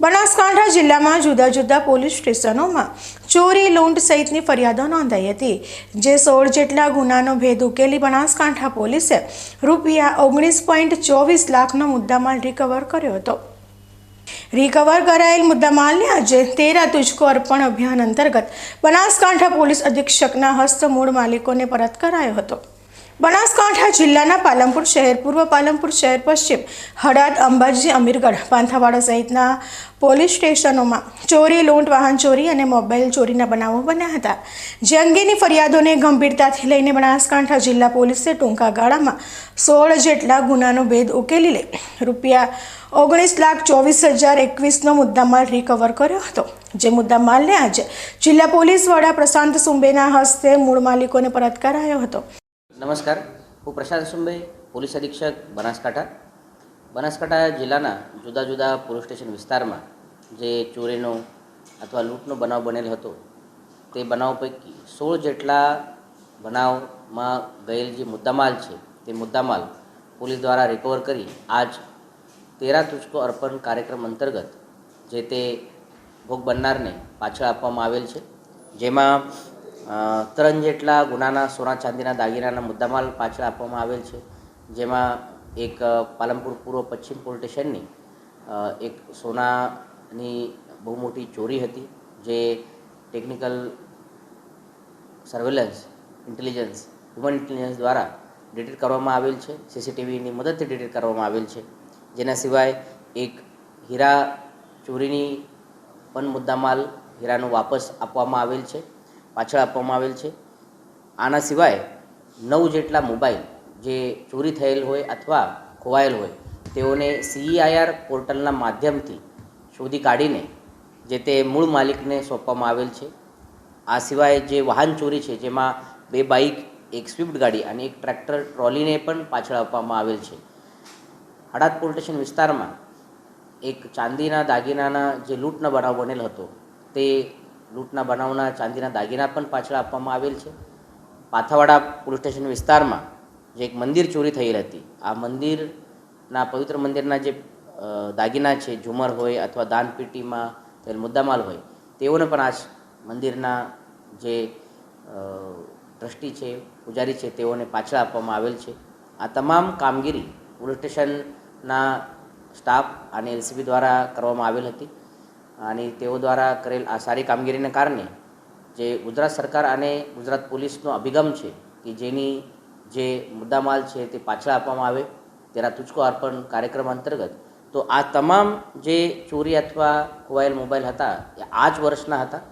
બનાસકાંઠા જિલ્લામાં જુદા જુદા પોલીસ સ્ટેશનોમાં ચોરી, લૂંટ સહિતની ફરિયાદો નોંધાઈ હતી. જે સોળ જેટલા ગુનાનો ભેદ ઉકેલી બનાસકાંઠા પોલીસે રૂપિયા ઓગણીસ પોઈન્ટ ચોવીસ લાખનો મુદ્દામાલ રિકવર કર્યો હતો. રિકવર કરાયેલ મુદ્દામાલને આજે તેરા તુજકો અર્પણ અભિયાન અંતર્ગત બનાસકાંઠા પોલીસ અધિક્ષકના હસ્ત મૂળ માલિકોને પરત કરાયો હતો. બનાસકાંઠા જિલ્લાના પાલનપુર શહેર, પૂર્વ પાલનપુર શહેર, પશ્ચિમ હડાદ અંબાજી, અમીરગઢ, પાંથાવાડા સહિતના પોલીસ સ્ટેશનોમાં ચોરી, લૂંટ, વાહન ચોરી અને મોબાઈલ ચોરીના બનાવો બન્યા હતા. જે અંગેની ફરિયાદોને ગંભીરતાથી લઈને બનાસકાંઠા જિલ્લા પોલીસે ટૂંકા ગાળામાં સોળ જેટલા ગુનાનો ભેદ ઉકેલી લઈ રૂપિયા ઓગણીસ લાખ ચોવીસ હજાર એકવીસનો મુદ્દામાલ રિકવર કર્યો હતો. જે મુદ્દામાલને આજે જિલ્લા પોલીસ વડા પ્રશાંત સુંબેના હસ્તે મૂળ માલિકોને પરત કરાયો હતો. નમસ્કાર. હું પ્રશાંત સુંબે પોલીસ અધિક્ષક, બનાસકાંઠા. બનાસકાંઠા જિલ્લાના જુદા જુદા પોલીસ સ્ટેશન વિસ્તારમાં જે ચોરીનો અથવા લૂંટનો બનાવ બનેલ હતો, તે બનાવ પૈકી સોળ જેટલા બનાવમાં ગયેલ જે મુદ્દામાલ છે, તે મુદ્દામાલ પોલીસ દ્વારા રિકવર કરી આજ તેરા તુચકો અર્પણ કાર્યક્રમ અંતર્ગત જે તે ભોગ બનનારને પાછળ આપવામાં આવેલ છે. જેમાં ત્રણ જેટલા ગુનાના સોના ચાંદીના દાગીનાના મુદ્દામાલ પાછળ આપવામાં આવેલ છે. જેમાં એક પાલનપુર પૂર્વ પશ્ચિમ પોલીસ સ્ટેશનની એક સોનાની બહુ મોટી ચોરી હતી, જે technical surveillance, intelligence, human intelligence દ્વારા ડિટેક્ટ કરવામાં આવેલ છે, સીસીટીવીની મદદથી ડિટેક્ટ કરવામાં આવેલ છે. જેના સિવાય એક હીરા ચોરીની પણ મુદ્દામાલ હીરાનું વાપસ આપવામાં આવેલ છે. પાછળ આપવામાં આવેલ છે. આના સિવાય નવ જેટલા મોબાઈલ જે ચોરી થયેલ હોય અથવા ખોવાયેલ હોય, તેઓને સીઈઆઈઆર પોર્ટલના માધ્યમથી શોધી કાઢીને જે તે મૂળ માલિકને સોંપવામાં આવેલ છે. આ સિવાય જે વાહન ચોરી છે, જેમાં બે બાઇક એક સ્વિફ્ટ ગાડી અને એક ટ્રેક્ટર ટ્રોલીને પણ પાછળ આપવામાં આવેલ છે. હડાદ પોલીસ સ્ટેશન વિસ્તારમાં એક ચાંદીના દાગીનાના જે લૂંટનો બનાવ બનેલ હતો, તે લૂંટના બનાવના, ચાંદીના દાગીના પણ પાછળ આપવામાં આવેલ છે. પાથાવાડા પોલીસ સ્ટેશન વિસ્તારમાં જે એક મંદિર ચોરી થયેલ હતી, આ મંદિરના પવિત્ર મંદિરના જે દાગીના છે, ઝુમર હોય અથવા દાનપેટીમાં થયેલ મુદ્દામાલ હોય, તેઓને પણ આ મંદિરના જે ટ્રસ્ટી છે, પૂજારી છે, તેઓને પાછળ આપવામાં આવેલ છે. આ તમામ કામગીરી પોલીસ સ્ટેશનના સ્ટાફ અને એલસીબી દ્વારા કરવામાં આવેલ હતી. અને તેઓ દ્વારા કરેલ આ સારી કામગીરીને કારણે જે ગુજરાત સરકાર અને ગુજરાત પોલીસનો અભિગમ છે કે જેની જે મુદ્દામાલ છે તે પાછળ આપવામાં આવે, તેના તુચકો અર્પણ કાર્યક્રમ અંતર્ગત, તો આ તમામ જે ચોરી અથવા ખોવાયેલ મોબાઈલ હતા, એ આ જ વર્ષના હતા,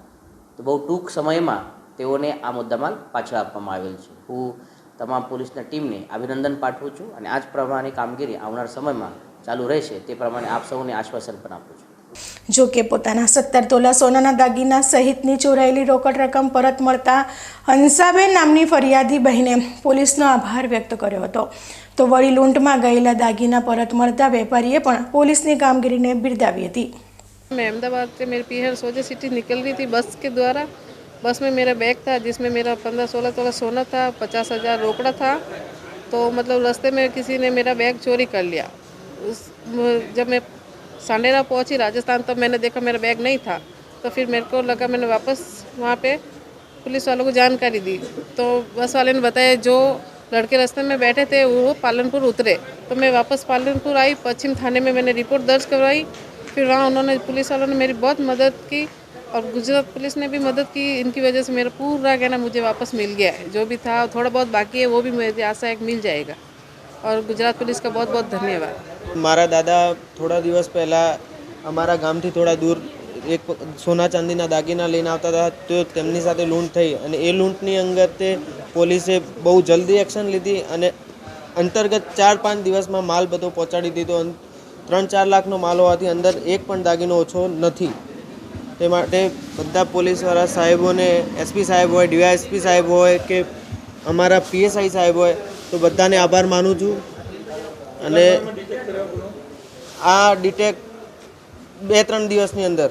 તો બહુ ટૂંક સમયમાં તેઓને આ મુદ્દામાલ પાછળ આપવામાં આવેલ છે. હું તમામ પોલીસના ટીમને અભિનંદન પાઠવું છું અને આ જ પ્રમાણે કામગીરી આવનાર સમયમાં ચાલુ રહેશે તે પ્રમાણે આપ સૌને આશ્વાસન પણ આપું છું. જો કે પોતાના સત્તર તોલા સોનાના દાગીના સહિતની ચોરાયેલી રોકડ રકમ પરત મળતા હંસાબેન નામની ફરિયાદી બહેને પોલીસનો આભાર વ્યક્ત કર્યો હતો તો વળી લૂંટમાં ગયેલા દાગીના પરત મળતા વેપારીએ પણ પોલીસની કામગીરીને બિરદાવી હતી मैं अहमदाबाद से मेरी पीहर सोजे सिटी निकल रही थी बस के द्वारा बस में मेरा बैग था जिसमें मेरा पंद्रह सोलह तोला सोना था पचास हज़ार रोकड़ा था तो मतलब रास्ते में किसी ने मेरा बैग चोरी कर लिया उस जब मैं सांडेरा पहुँची, राजस्थान तब मैंने देखा, मेरा बैग नहीं था। तो फिर मेरे को लगा मैंने वापस वहाँ पे पुलिस वालों को जानकारी दी। तो बस वाले ने बताया, जो लड़के रास्ते में बैठे थे, वो पालनपुर उतरे। तो मैं वापस पालनपुर आई, पश्चिम थाने में मैंने रिपोर्ट दर्ज करवाई। फिर वहाँ उन्होंने, पुलिस वालों ने मेरी बहुत मदद की और गुजरात पुलिस ने भी मदद की। इनकी वजह से मेरा पूरा कहना मुझे वापस मिल गया है। जो भी था, थोड़ा बहुत बाकी है, वो भी मुझे आशा है मिल जाएगा। और गुजरात पुलिस का बहुत बहुत धन्यवाद। મારા દાદા થોડા દિવસ પહેલાં અમારા ગામથી થોડા દૂર એક સોના ચાંદીના દાગીના લઈને આવતા હતા, તો તેમની સાથે લૂંટ થઈ અને એ લૂંટની અંગતે પોલીસે બહુ જલ્દી એક્શન લીધી અને અંતર્ગત ચાર પાંચ દિવસમાં માલ બધો પહોંચાડી દીધો ત્રણ ચાર લાખનો માલ હોવાથી અંદર એક પણ દાગીનો ઓછો નથી. તે માટે બધા પોલીસવાળા સાહેબોને એસપી સાહેબ હોય, ડીવાયએસપી સાહેબ હોય કે અમારા પીએસઆઈ સાહેબ હોય, તો બધાને આભાર માનું છું. અને આ ડિટેક બે ત્રણ દિવસની અંદર